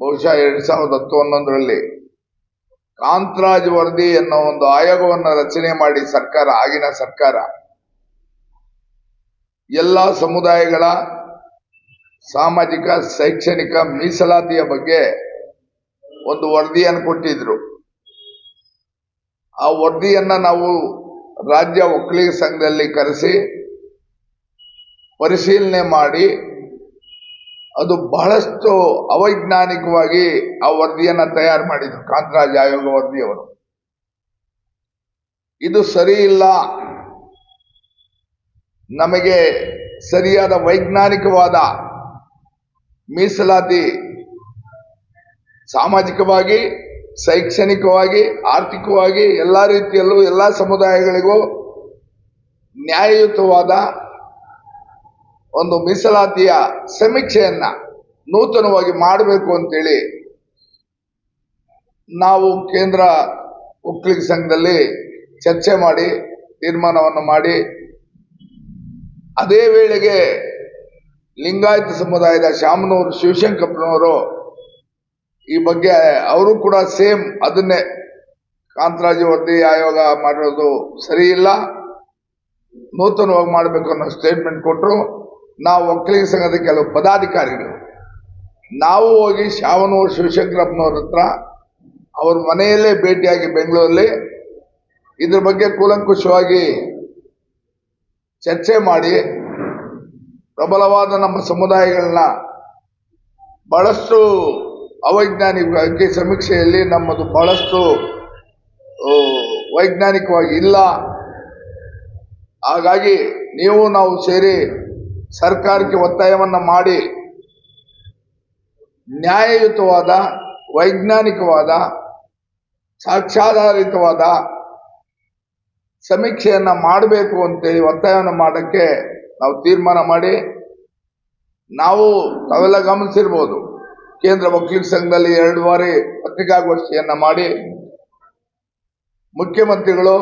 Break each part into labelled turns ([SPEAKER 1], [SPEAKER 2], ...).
[SPEAKER 1] ಬಹುಶಃ ಎರಡ್ ಸಾವಿರದ ಹತ್ತು ಹನ್ನೊಂದರಲ್ಲಿ ಕಾಂತರಾಜ್ ವರದಿ ಅನ್ನೋ ಒಂದು ಆಯೋಗವನ್ನು ರಚನೆ ಮಾಡಿ ಸರ್ಕಾರ, ಆಗಿನ ಸರ್ಕಾರ. ಎಲ್ಲ ಸಮುದಾಯಗಳ ಸಾಮಾಜಿಕ, ಶೈಕ್ಷಣಿಕ ಮೀಸಲಾತಿಯ ಬಗ್ಗೆ ಒಂದು ವರದಿಯನ್ನು ಕೊಟ್ಟಿದ್ರು. ಆ ವರದಿಯನ್ನ ನಾವು ರಾಜ್ಯ ಒಕ್ಕಲಿಗ ಸಂಘದಲ್ಲಿ ಕರೆಸಿ ಪರಿಶೀಲನೆ ಮಾಡಿ ಅದು ಬಹಳಷ್ಟು ಅವೈಜ್ಞಾನಿಕವಾಗಿ ಆ ವರದಿಯನ್ನ ತಯಾರು ಮಾಡಿದ್ರು, ಕಾಂತರಾಜ್ ಆಯೋಗ ವರದಿಯವರು. ಇದು ಸರಿ ಇಲ್ಲ. ನಮಗೆ ಸರಿಯಾದ ವೈಜ್ಞಾನಿಕವಾದ ಮೀಸಲಾತಿ ಸಾಮಾಜಿಕವಾಗಿ, ಶೈಕ್ಷಣಿಕವಾಗಿ, ಆರ್ಥಿಕವಾಗಿ, ಎಲ್ಲ ರೀತಿಯಲ್ಲೂ ಎಲ್ಲ ಸಮುದಾಯಗಳಿಗೂ ನ್ಯಾಯಯುತವಾದ ಒಂದು ಮೀಸಲಾತಿಯ ಸಮೀಕ್ಷೆಯನ್ನ ನೂತನವಾಗಿ ಮಾಡಬೇಕು ಅಂತೇಳಿ ನಾವು ಕೇಂದ್ರ ಒಕ್ಕಲಿಗ ಸಂಘದಲ್ಲಿ ಚರ್ಚೆ ಮಾಡಿ, ತೀರ್ಮಾನವನ್ನು ಮಾಡಿ, ಅದೇ ವೇಳೆಗೆ ಲಿಂಗಾಯತ ಸಮುದಾಯದ ಶಾಮನೂರು ಶಿವಶಂಕರಪ್ಪನವರು ಈ ಬಗ್ಗೆ ಅವರು ಕೂಡ ಸೇಮ್ ಅದನ್ನೇ. ಕಾಂತರಾಜು ವರದಿ ಆಯೋಗ ಮಾಡಿರೋದು ಸರಿ ಇಲ್ಲ ನೂತನವಾಗಿ ಮಾಡಬೇಕು ಅನ್ನೋ ಸ್ಟೇಟ್ಮೆಂಟ್ ಕೊಟ್ಟರು ನಾವು ಒಕ್ಕಲಿಗ ಸಂಘದ ಕೆಲವು ಪದಾಧಿಕಾರಿಗಳು. ನಾವು ಹೋಗಿ ಶಾವನೂರು ಶಿವಶಂಕರಪ್ಪನವ್ರ ಹತ್ರ ಅವ್ರ ಮನೆಯಲ್ಲೇ ಭೇಟಿಯಾಗಿ ಬೆಂಗಳೂರಲ್ಲಿ ಇದ್ರ ಬಗ್ಗೆ ಕೂಲಂಕುಷವಾಗಿ ಚರ್ಚೆ ಮಾಡಿ ಪ್ರಬಲವಾದ ನಮ್ಮ ಸಮುದಾಯಗಳನ್ನ ಬಹಳಷ್ಟು ಅವೈಜ್ಞಾನಿಕ ಸಮೀಕ್ಷೆಯಲ್ಲಿ ನಮ್ಮದು ಬಹಳಷ್ಟು ವೈಜ್ಞಾನಿಕವಾಗಿ ಇಲ್ಲ. ಹಾಗಾಗಿ ನೀವು ನಾವು ಸೇರಿ ಸರ್ಕಾರಕ್ಕೆ ಒತ್ತಾಯವನ್ನು ಮಾಡಿ, ನ್ಯಾಯಯುತವಾದ, ವೈಜ್ಞಾನಿಕವಾದ, ಸಾಕ್ಷ್ಯಾಧಾರಿತವಾದ ಸಮೀಕ್ಷೆಯನ್ನು ಮಾಡಬೇಕು ಅಂತೇಳಿ ಒತ್ತಾಯವನ್ನು ಮಾಡೋಕ್ಕೆ ನಾವು ತೀರ್ಮಾನ ಮಾಡಿ, ನಾವು ತಾವೆಲ್ಲ ಗಮನಿಸಿರ್ಬೋದು. ಕೇಂದ್ರ ವಕೀಲ ಸಂಘದಲ್ಲಿ ಎರಡು ಬಾರಿ ಪತ್ರಿಕಾಗೋಷ್ಠಿಯನ್ನು ಮಾಡಿ, ಮುಖ್ಯಮಂತ್ರಿಗಳು,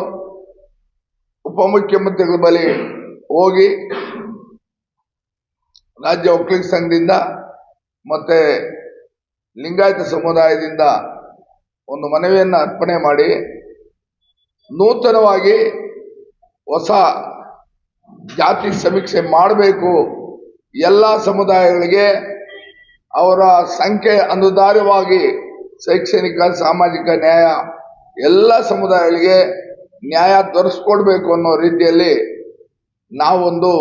[SPEAKER 1] ಉಪಮುಖ್ಯಮಂತ್ರಿಗಳ ಬಳಿ ಹೋಗಿ ರಾಜ್ಯ ಒಕ್ಕಲಿಗ ಸಂಘದಿಂದ ಮತ್ತೆ ಲಿಂಗಾಯತ ಸಮುದಾಯದಿಂದ ಒಂದು ಮನವಿಯನ್ನು ಅರ್ಪಣೆ ಮಾಡಿ ನೂತನವಾಗಿ ಹೊಸ ಜಾತಿ ಸಮೀಕ್ಷೆ ಮಾಡಬೇಕು. ಎಲ್ಲ ಸಮುದಾಯಗಳಿಗೆ ಅವರ ಸಂಖ್ಯೆ ಅನುದಾರವಾಗಿ ಶೈಕ್ಷಣಿಕ, ಸಾಮಾಜಿಕ ನ್ಯಾಯ ಎಲ್ಲ ಸಮುದಾಯಗಳಿಗೆ ನ್ಯಾಯ ದೊರಕಿಸ್ಕೊಡ್ಬೇಕು ಅನ್ನೋ ರೀತಿಯಲ್ಲಿ ನಾವೊಂದು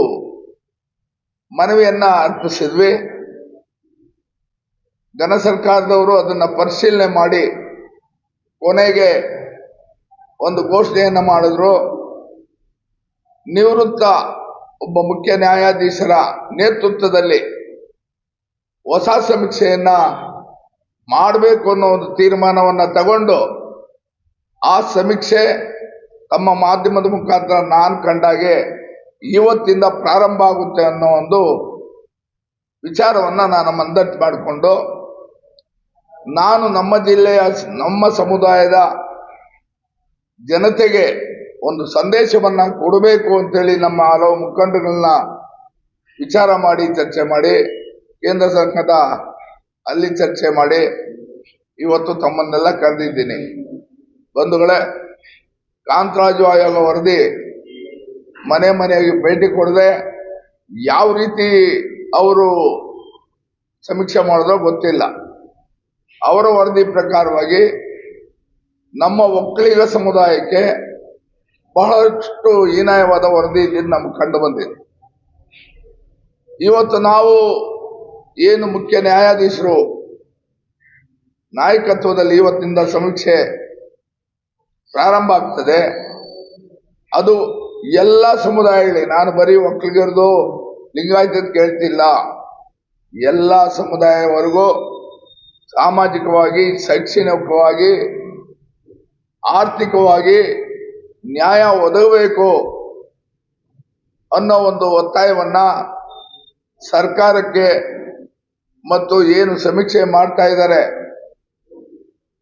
[SPEAKER 1] ಮನವಿಯನ್ನ ಅರ್ಪಿಸಿದ್ವಿ. ಘನ ಸರ್ಕಾರದವರು ಅದನ್ನ ಪರಿಶೀಲನೆ ಮಾಡಿ ಕೊನೆಗೆ ಒಂದು ಘೋಷಣೆಯನ್ನು ಮಾಡಿದ್ರು. ನಿವೃತ್ತ ಒಬ್ಬ ಮುಖ್ಯ ನ್ಯಾಯಾಧೀಶರ ನೇತೃತ್ವದಲ್ಲಿ ಹೊಸ ಸಮೀಕ್ಷೆಯನ್ನ ಮಾಡಬೇಕು ಅನ್ನೋ ಒಂದು ತೀರ್ಮಾನವನ್ನು ತಗೊಂಡು ಆ ಸಮೀಕ್ಷೆ ತಮ್ಮ ಮಾಧ್ಯಮದ ಮುಖಾಂತರ ನಾನು ಕಂಡಾಗೆ ಇವತ್ತಿಂದ ಪ್ರಾರಂಭ ಆಗುತ್ತೆ ಅನ್ನೋ ಒಂದು ವಿಚಾರವನ್ನ ನಾನು ಮಂದಟ್ಟು ಮಾಡಿಕೊಂಡು, ನಾನು ನಮ್ಮ ಜಿಲ್ಲೆಯ, ನಮ್ಮ ಸಮುದಾಯದ ಜನತೆಗೆ ಒಂದು ಸಂದೇಶವನ್ನ ಕೊಡಬೇಕು ಅಂತೇಳಿ ನಮ್ಮ ಹಲವು ಮುಖಂಡಗಳನ್ನ ವಿಚಾರ ಮಾಡಿ, ಚರ್ಚೆ ಮಾಡಿ, ಕೇಂದ್ರ ಸರ್ಕಾರದ ಅಲ್ಲಿ ಚರ್ಚೆ ಮಾಡಿ, ಇವತ್ತು ತಮ್ಮನ್ನೆಲ್ಲ ಕರೆದಿದ್ದೀನಿ. ಬಂಧುಗಳೇ, ಕಾಂತರಾಜು ಆಯೋಗ ವರದಿ ಮನೆ ಮನೆಗೆ ಭೇಟಿ ಕೊಡದೆ ಯಾವ ರೀತಿ ಅವರು ಸಮೀಕ್ಷೆ ಮಾಡಿದ್ರೋ ಗೊತ್ತಿಲ್ಲ. ಅವರ ವರದಿ ಪ್ರಕಾರವಾಗಿ ನಮ್ಮ ಒಕ್ಕಲಿಗ ಸಮುದಾಯಕ್ಕೆ ಬಹಳಷ್ಟು ಹೀನಾಯವಾದ ವರದಿ ಇಲ್ಲಿ ನಮ್ಗೆ ಕಂಡು ಬಂದಿದೆ. ಇವತ್ತು ನಾವು ಏನು ಮುಖ್ಯ ನ್ಯಾಯಾಧೀಶರು ನಾಯಕತ್ವದಲ್ಲಿ ಇವತ್ತಿಂದ ಸಮೀಕ್ಷೆ ಪ್ರಾರಂಭ ಆಗ್ತದೆ. ಅದು ಎಲ್ಲ ಸಮುದಾಯಗಳಿಗೆ ನಾನು ಬರೀ ಒಕ್ಕಲಿಗರದು ಲಿಂಗಾಯತದ ಕೇಳ್ತಿಲ್ಲ. ಎಲ್ಲ ಸಮುದಾಯವರೆಗೂ ಸಾಮಾಜಿಕವಾಗಿ, ಶೈಕ್ಷಣಿಕವಾಗಿ, ಆರ್ಥಿಕವಾಗಿ ನ್ಯಾಯ ಒದಗಬೇಕು ಅನ್ನೋ ಒಂದು ಒತ್ತಾಯವನ್ನ ಸರ್ಕಾರಕ್ಕೆ ಮತ್ತು ಏನು ಸಮೀಕ್ಷೆ ಮಾಡ್ತಾ ಇದ್ದಾರೆ,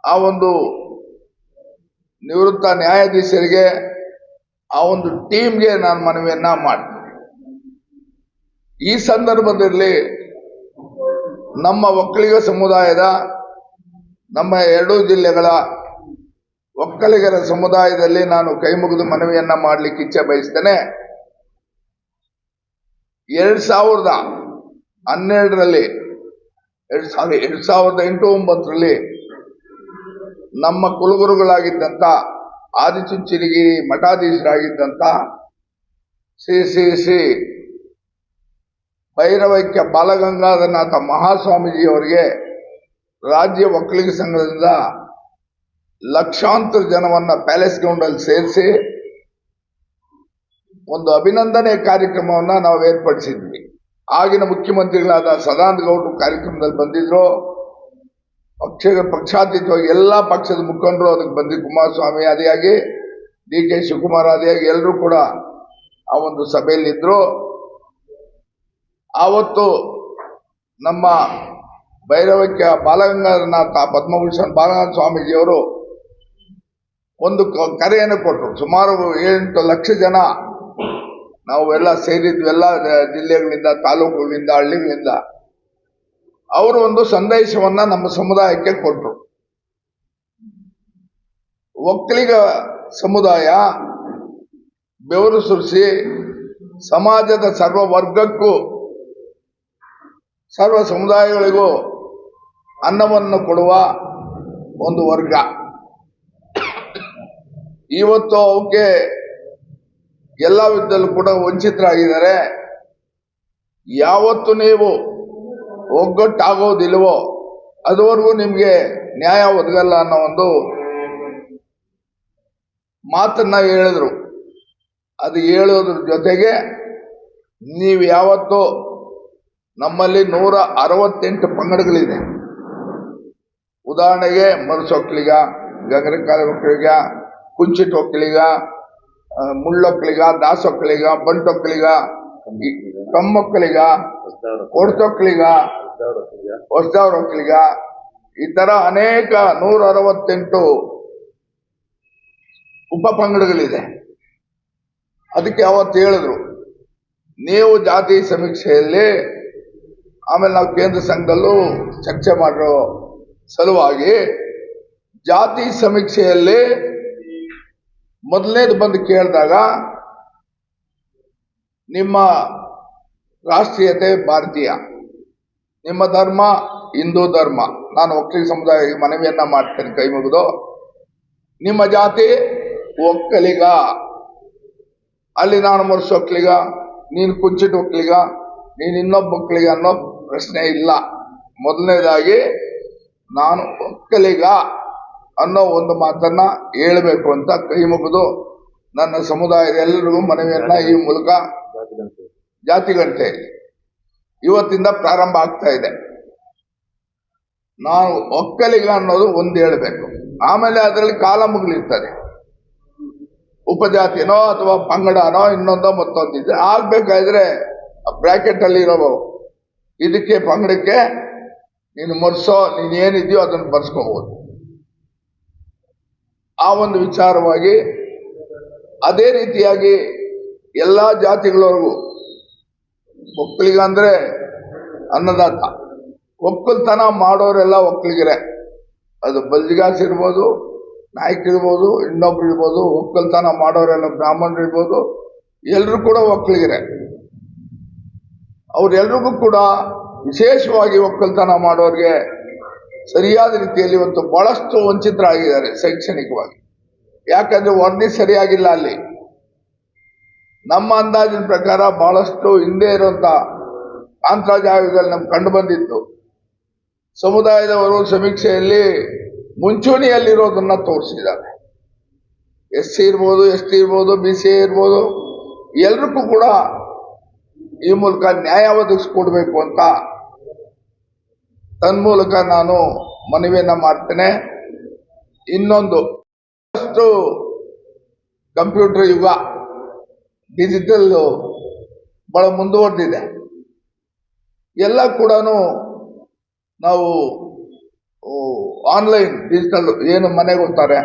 [SPEAKER 1] ಆ ಒಂದು ನಿವೃತ್ತ ನ್ಯಾಯಾಧೀಶರಿಗೆ ಆ ಒಂದು ಟೀಮ್ಗೆ ನಾನು ಮನವಿಯನ್ನ ಮಾಡ್ತೀನಿ. ಈ ಸಂದರ್ಭದಲ್ಲಿ ನಮ್ಮ ಒಕ್ಕಲಿಗ ಸಮುದಾಯದ, ನಮ್ಮ ಎರಡೂ ಜಿಲ್ಲೆಗಳ ಒಕ್ಕಲಿಗರ ಸಮುದಾಯದಲ್ಲಿ ನಾನು ಕೈ ಮುಗಿದು ಮನವಿಯನ್ನ ಮಾಡಲಿಕ್ಕೆ ಇಚ್ಛೆ ಬಯಸ್ತೇನೆ. ಎರಡ್ ಸಾವಿರದ ಹನ್ನೆರಡರಲ್ಲಿ, ಎರಡ್ ಸಾವಿರ ಎರಡ್ ಸಾವಿರದ ಎಂಟು ಒಂಬತ್ತರಲ್ಲಿ ನಮ್ಮ ಕುಲಗುರುಗಳಾಗಿದ್ದಂತ ಆದಿಚುಂಚನಗಿರಿ ಮಠಾಧೀಶರಾಗಿದ್ದಂಥ ಶ್ರೀ ಶ್ರೀ ಶ್ರೀ ಭೈರವೈಕ್ಯ ಬಾಲಗಂಗಾಧರನಾಥ ಮಹಾಸ್ವಾಮೀಜಿಯವರಿಗೆ ರಾಜ್ಯ ಒಕ್ಕಲಿಗ ಸಂಘದಿಂದ ಲಕ್ಷಾಂತರ ಜನವನ್ನ ಪ್ಯಾಲೇಸ್ ಗ್ರೌಂಡಲ್ಲಿ ಸೇರಿಸಿ ಒಂದು ಅಭಿನಂದನೆ ಕಾರ್ಯಕ್ರಮವನ್ನ ನಾವು ಏರ್ಪಡಿಸಿದ್ವಿ. ಆಗಿನ ಮುಖ್ಯಮಂತ್ರಿಗಳಾದ ಸದಾನಂದ ಗೌಡರು ಕಾರ್ಯಕ್ರಮದಲ್ಲಿ ಬಂದಿದ್ರು. ಪಕ್ಷ, ಪಕ್ಷಾತೀತವಾಗಿ ಎಲ್ಲ ಪಕ್ಷದ ಮುಖಂಡರು ಅದಕ್ಕೆ ಬಂದು ಕುಮಾರಸ್ವಾಮಿ ಆದಿಯಾಗಿ ಡಿ ಕೆ ಶಿವಕುಮಾರ್ ಆದಿಯಾಗಿ ಎಲ್ಲರೂ ಕೂಡ ಆ ಒಂದು ಸಭೆಯಲ್ಲಿದ್ದರು ಆವತ್ತು ನಮ್ಮ ಭೈರವಕ್ಕೆ ಬಾಲಗಂಗಾಧರನಾಥ ಪದ್ಮಭೂಷಣ್ ಬಾಲಗಂಗಾಧ ಸ್ವಾಮೀಜಿಯವರು ಒಂದು ಕರೆಯನ್ನು ಕೊಟ್ಟರು. ಸುಮಾರು ಎಂಟು ಲಕ್ಷ ಜನ ನಾವೆಲ್ಲ ಸೇರಿದ್ವೆಲ್ಲ ಜಿಲ್ಲೆಗಳಿಂದ, ತಾಲೂಕುಗಳಿಂದ, ಹಳ್ಳಿಗಳಿಂದ. ಅವರು ಒಂದು ಸಂದೇಶವನ್ನ ನಮ್ಮ ಸಮುದಾಯಕ್ಕೆ ಕೊಟ್ಟರು ಒಕ್ಕಲಿಗ ಸಮುದಾಯ, ಬೆವರು ಸುರಿಸಿ, ಸಮಾಜದ ಸರ್ವ ವರ್ಗಕ್ಕೂ ಸರ್ವ ಸಮುದಾಯಗಳಿಗೂ ಅನ್ನವನ್ನು ಕೊಡುವ ಒಂದು ವರ್ಗ. ಇವತ್ತು ಅವಕ್ಕೆ ಎಲ್ಲ ವಿಧದಲ್ಲೂ ಕೂಡ ವಂಚಿತರಾಗಿದ್ದಾರೆ. ಯಾವತ್ತು ನೀವು ಒಗ್ಗಟ್ಟಾಗೋದಿಲ್ವೋ? ಅದುವರೆಗೂ ನಿಮಗೆ ನ್ಯಾಯ ಒದಗಲ್ಲ ಅನ್ನೋ ಒಂದು ಮಾತನ್ನ ಹೇಳಿದ್ರು. ಅದು ಹೇಳೋದ್ರ ಜೊತೆಗೆ ನೀವು ಯಾವತ್ತು ನಮ್ಮಲ್ಲಿ ನೂರ ಅರವತ್ತೆಂಟು ಪಂಗಡಗಳಿದೆ. ಉದಾಹರಣೆಗೆ ಮರುಸೊಕ್ಕಳಿಗ ಒಕ್ಕಲಿಗ ಕುಂಚಿಟ್ ಒಕ್ಕಲಿಗ ಮುಳ್ಳೊಕ್ಕಲಿಗ ಈ ಕಮ್ಮೊಕ್ಕಲಿಗ ಕೊಡ್ತೊಕ್ಕಲಿಗ ಹೊಸದವ್ರ ಒಕ್ಕಲಿಗ ಈ ತರ ಅನೇಕ ನೂರ ಅರವತ್ತೆಂಟು ಉಪ ಪಂಗಡಗಳಿದೆ. ಅದಕ್ಕೆ ಅವತ್ತು ಹೇಳಿದ್ರು, ನೀವು ಜಾತಿ ಸಮೀಕ್ಷೆಯಲ್ಲಿ ಆಮೇಲೆ ನಾವು ಕೇಂದ್ರ ಸಂಘದಲ್ಲೂ ಚರ್ಚೆ ಮಾಡಿರೋ ಸಲುವಾಗಿ ಜಾತಿ ಸಮೀಕ್ಷೆಯಲ್ಲಿ ಮೊದಲನೇದು ಬಂದು ಕೇಳಿದಾಗ ನಿಮ್ಮ ರಾಷ್ಟ್ರೀಯತೆ ಭಾರತೀಯ. ನಿಮ್ಮ ಧರ್ಮ ಹಿಂದೂ ಧರ್ಮ. ನಾನು ಒಕ್ಕಲಿಗ ಸಮುದಾಯ ಮನವಿಯನ್ನ ಮಾಡ್ತೇನೆ ಕೈ ಮುಗಿದು. ನಿಮ್ಮ ಜಾತಿ ಒಕ್ಕಲಿಗ. ಅಲ್ಲಿ ನಾನು ಮರುಸು ಒಕ್ಕಲಿಗ, ನೀನು ಕುಂಚಿಟ್ಟು ಒಕ್ಕಲಿಗ, ನೀನು ಇನ್ನೊಬ್ಬ ಒಕ್ಕಲಿಗ ಅನ್ನೋ ಪ್ರಶ್ನೆ ಇಲ್ಲ. ಮೊದಲನೇದಾಗಿ, ನಾನು ಒಕ್ಕಲಿಗ ಅನ್ನೋ ಒಂದು ಮಾತನ್ನ ಹೇಳಬೇಕು ಅಂತ ಕೈ ಮುಗಿದು ನನ್ನ ಸಮುದಾಯದ ಎಲ್ಲರಿಗೂ ಮನವಿಯನ್ನ ಈ ಮೂಲಕ ಜಾತಿ ಜಾತಿಗಂಟೆ ಇವತ್ತಿಂದ ಪ್ರಾರಂಭ ಆಗ್ತಾ ಇದೆ. ನಾವು ಒಕ್ಕಲಿಗ ಅನ್ನೋದು ಒಂದು ಹೇಳಬೇಕು. ಆಮೇಲೆ ಅದರಲ್ಲಿ ಕಾಲ ಮುಗಿಲಿರ್ತದೆ. ಉಪಜಾತಿನೋ ಅಥವಾ ಪಂಗಡನೋ ಇನ್ನೊಂದೋ ಮತ್ತೊಂದಿದ್ರೆ ಆಗ್ಬೇಕಾದ್ರೆ ಬ್ರಾಕೆಟ್ ಅಲ್ಲಿ ಇರೋ ಇದಕ್ಕೆ ಪಂಗಡಕ್ಕೆ ನೀನು ಮರ್ಸೋ ನೀನ್ ಏನಿದೆಯೋ ಅದನ್ನು ಬರ್ಸ್ಕೋಬಹುದು ಆ ಒಂದು ವಿಚಾರವಾಗಿ ಅದೇ ರೀತಿಯಾಗಿ ಎಲ್ಲಾ ಜಾತಿಗಳವರೆಗೂ ಒಕ್ಕಲಿಗ ಅಂದ್ರೆ ಅನ್ನದಾತ. ಒಕ್ಕಲ್ತನ ಮಾಡೋರೆಲ್ಲ ಒಕ್ಕಲಿಗರೇ. ಅದು ಬಲ್ಜಿಗಾಸ್ ಇರ್ಬೋದು, ನಾಯ್ಕ ಇರ್ಬೋದು, ಇನ್ನೊಬ್ರು ಇರ್ಬೋದು, ಒಕ್ಕಲ್ತನ ಮಾಡೋರೆಲ್ಲ ಬ್ರಾಹ್ಮಣರು ಇರ್ಬೋದು ಎಲ್ಲರೂ ಕೂಡ ಒಕ್ಕಲಿಗರೇ. ಅವರೆಲ್ರಿಗೂ ಕೂಡ ವಿಶೇಷವಾಗಿ ಒಕ್ಕಲ್ತನ ಮಾಡೋರಿಗೆ ಸರಿಯಾದ ರೀತಿಯಲ್ಲಿ ಇವತ್ತು ಬಹಳಷ್ಟು ವಂಚಿತರಾಗಿದ್ದಾರೆ ಶೈಕ್ಷಣಿಕವಾಗಿ. ಯಾಕಂದ್ರೆ ವರದಿ ಸರಿಯಾಗಿಲ್ಲ ಅಲ್ಲಿ. ನಮ್ಮ ಅಂದಾಜಿನ ಪ್ರಕಾರ ಬಹಳಷ್ಟು ಹಿಂದೆ ಇರುವಂತ ಅಂತರ್ಜಾಲದಲ್ಲಿ ನಮ್ಗೆ ಕಂಡು ಬಂದಿತ್ತು. ಸಮುದಾಯದವರು ಸಮೀಕ್ಷೆಯಲ್ಲಿ ಮುಂಚೂಣಿಯಲ್ಲಿರೋದನ್ನ ತೋರಿಸಿದ್ದಾರೆ. ಎಸ್ ಸಿ ಇರ್ಬೋದು, ಎಸ್ ಟಿ ಇರ್ಬೋದು, ಬಿ ಸಿ ಇರ್ಬೋದು, ಎಲ್ರಿಗೂ ಕೂಡ ಈ ಮೂಲಕ ನ್ಯಾಯ ಒದಗಿಸ್ಕೊಡ್ಬೇಕು ಅಂತ ತನ್ಮೂಲಕ ನಾನು ಮನವಿಯನ್ನ ಮಾಡ್ತೇನೆ. ಇನ್ನೊಂದು ಅಷ್ಟು ಕಂಪ್ಯೂಟರ್ ಯುಗ ಡಿಜಿಟಲ್ ಬಹಳ ಮುಂದುವರೆದಿದೆ. ಎಲ್ಲ ಕೂಡ ನಾವು ಆನ್ಲೈನ್ ಡಿಜಿಟಲ್ ಏನು ಮನೆಗೆ ಹೋಗ್ತಾರೆ,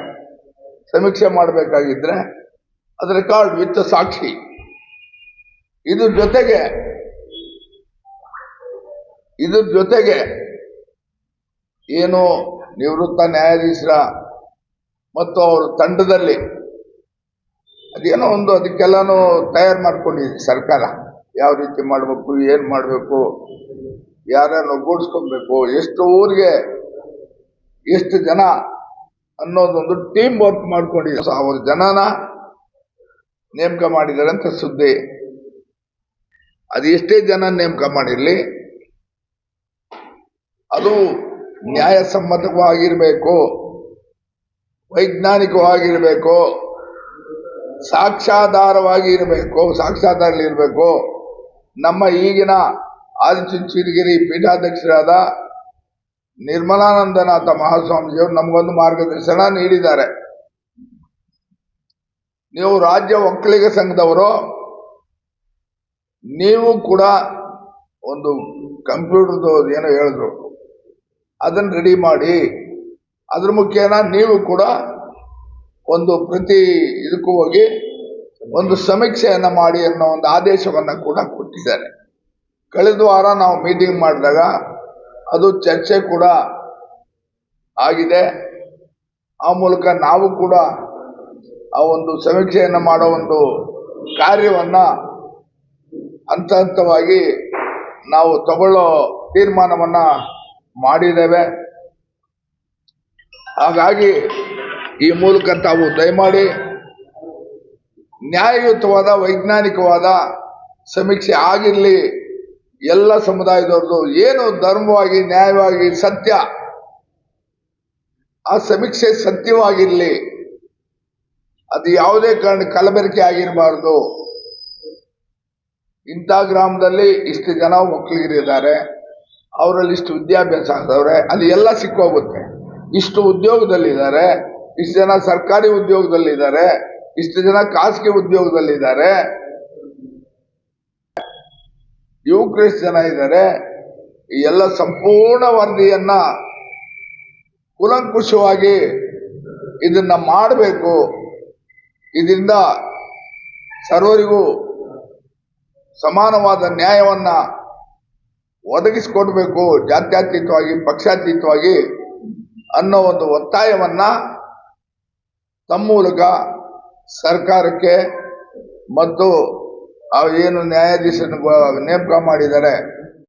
[SPEAKER 1] ಸಮೀಕ್ಷೆ ಮಾಡಬೇಕಾಗಿದ್ರೆ ಅದರ ರೆಕಾರ್ಡ್ ವಿತ್ ಸಾಕ್ಷಿ. ಇದ್ರ ಜೊತೆಗೆ ಇದ್ರ ಜೊತೆಗೆ ಏನು ನಿವೃತ್ತ ನ್ಯಾಯಾಧೀಶರ ಮತ್ತು ಅವ್ರ ತಂಡದಲ್ಲಿ ಅದೇನೋ ಒಂದು ಅದಕ್ಕೆಲ್ಲಾನು ತಯಾರು ಮಾಡ್ಕೊಂಡಿದೆ ಸರ್ಕಾರ. ಯಾವ ರೀತಿ ಮಾಡಬೇಕು, ಏನು ಮಾಡಬೇಕು ಯಾರನ್ನು ಒಗ್ಗೂಡಿಸ್ಕೊಬೇಕು, ಎಷ್ಟು ಊರಿಗೆ ಎಷ್ಟು ಜನ ಅನ್ನೋದೊಂದು ಟೀಮ್ ವರ್ಕ್ ಮಾಡ್ಕೊಂಡಿದೆ. ಸಾವಿರ ಜನನ ನೇಮಕ ಮಾಡಿದ್ದಾರೆ ಅಂತ ಸುದ್ದಿ. ಅದು ಎಷ್ಟೇ ಜನ ನೇಮಕ ಮಾಡಿರಲಿ, ಅದು ನ್ಯಾಯಸಮ್ಮತವಾಗಿರಬೇಕು. ವೈಜ್ಞಾನಿಕವಾಗಿರಬೇಕು ಸಾಕ್ಷಾಧಾರವಾಗಿ ಇರಬೇಕು ಸಾಕ್ಷ್ಯಾಧಾರಗಳಿರಬೇಕು ನಮ್ಮ ಈಗಿನ ಆದಿಚುಂಚನಗಿರಿ ಪೀಠಾಧ್ಯಕ್ಷರಾದ ನಿರ್ಮಲಾನಂದನಾಥ ಮಹಾಸ್ವಾಮೀಜಿಯವರು ನಮಗೊಂದು ಮಾರ್ಗದರ್ಶನ ನೀಡಿದ್ದಾರೆ. ನೀವು ರಾಜ್ಯ ಒಕ್ಕಲಿಗ ಸಂಘದವರು, ನೀವು ಕೂಡ ಒಂದು ಕಂಪ್ಯೂಟರ್ದು ಏನೋ ಹೇಳಿದ್ರು. ಅದನ್ನು ರೆಡಿ ಮಾಡಿ ಅದ್ರ ಮುಖೇನ ನೀವು ಕೂಡ ಒಂದು ಪ್ರತಿ ಇದಕ್ಕೂ ಹೋಗಿ ಒಂದು ಸಮೀಕ್ಷೆಯನ್ನು ಮಾಡಿ ಅನ್ನೋ ಒಂದು ಆದೇಶವನ್ನು ಕೂಡ ಕೊಟ್ಟಿದ್ದಾರೆ. ಕಳೆದ ವಾರ ನಾವು ಮೀಟಿಂಗ್ ಮಾಡಿದಾಗ ಅದು ಚರ್ಚೆ ಕೂಡ ಆಗಿದೆ. ಆ ಮೂಲಕ ನಾವು ಕೂಡ ಆ ಒಂದು ಸಮೀಕ್ಷೆಯನ್ನು ಮಾಡೋ ಒಂದು ಕಾರ್ಯವನ್ನು ಹಂತ ಹಂತವಾಗಿ ನಾವು ತಗೊಳ್ಳೋ ತೀರ್ಮಾನವನ್ನು ಮಾಡಿದ್ದೇವೆ. ಹಾಗಾಗಿ ಈ ಮೂಲಕ ತಾವು ದಯಮಾಡಿ ನ್ಯಾಯಯುತವಾದ, ವೈಜ್ಞಾನಿಕವಾದ ಸಮೀಕ್ಷೆ ಆಗಿರಲಿ. ಎಲ್ಲ ಸಮುದಾಯದವ್ರದ್ದು ಏನು ಧರ್ಮವಾಗಿ, ನ್ಯಾಯವಾಗಿ ಸತ್ಯ, ಆ ಸಮೀಕ್ಷೆ ಸತ್ಯವಾಗಿರಲಿ. ಅದು ಯಾವುದೇ ಕಾರಣ ಕಲಬೆರಕೆ ಆಗಿರಬಾರ್ದು. ಇಂಥ ಗ್ರಾಮದಲ್ಲಿ ಇಷ್ಟು ಜನ ಮಕ್ಕಳಿಗಿರಿದ್ದಾರೆ ಅವರಲ್ಲಿ ಇಷ್ಟು ವಿದ್ಯಾಭ್ಯಾಸ ಆದವ್ರೆ, ಅಲ್ಲಿ ಎಲ್ಲ ಸಿಕ್ಕೋಗುತ್ತೆ. ಇಷ್ಟು ಉದ್ಯೋಗದಲ್ಲಿದ್ದಾರೆ, ಇಷ್ಟು ಜನ ಸರ್ಕಾರಿ ಉದ್ಯೋಗದಲ್ಲಿದ್ದಾರೆ, ಇಷ್ಟು ಜನ ಖಾಸಗಿ ಉದ್ಯೋಗದಲ್ಲಿದ್ದಾರೆ. ಯುಕ್ರೇಸ್ ಜನ ಇದ್ದಾರೆ ಎಲ್ಲ ಸಂಪೂರ್ಣ ವರದಿಯನ್ನ ಕುಲಂಕುಷವಾಗಿ ಇದನ್ನ ಮಾಡಬೇಕು. ಇದರಿಂದ ಸರ್ವರಿಗೂ ಸಮಾನವಾದ ನ್ಯಾಯವನ್ನ ಒದಗಿಸಿಕೊಡ್ಬೇಕು, ಜಾತ್ಯತೀತವಾಗಿ, ಪಕ್ಷಾತೀತವಾಗಿ. ಅನ್ನೋ ಒಂದು ಒತ್ತಾಯವನ್ನ ತಮ್ಮ ಮೂಲಕ ಸರ್ಕಾರಕ್ಕೆ ಮತ್ತು ಏನು ನ್ಯಾಯಾಧೀಶನ ನೇಮಕ ಮಾಡಿದ್ದಾರೆ.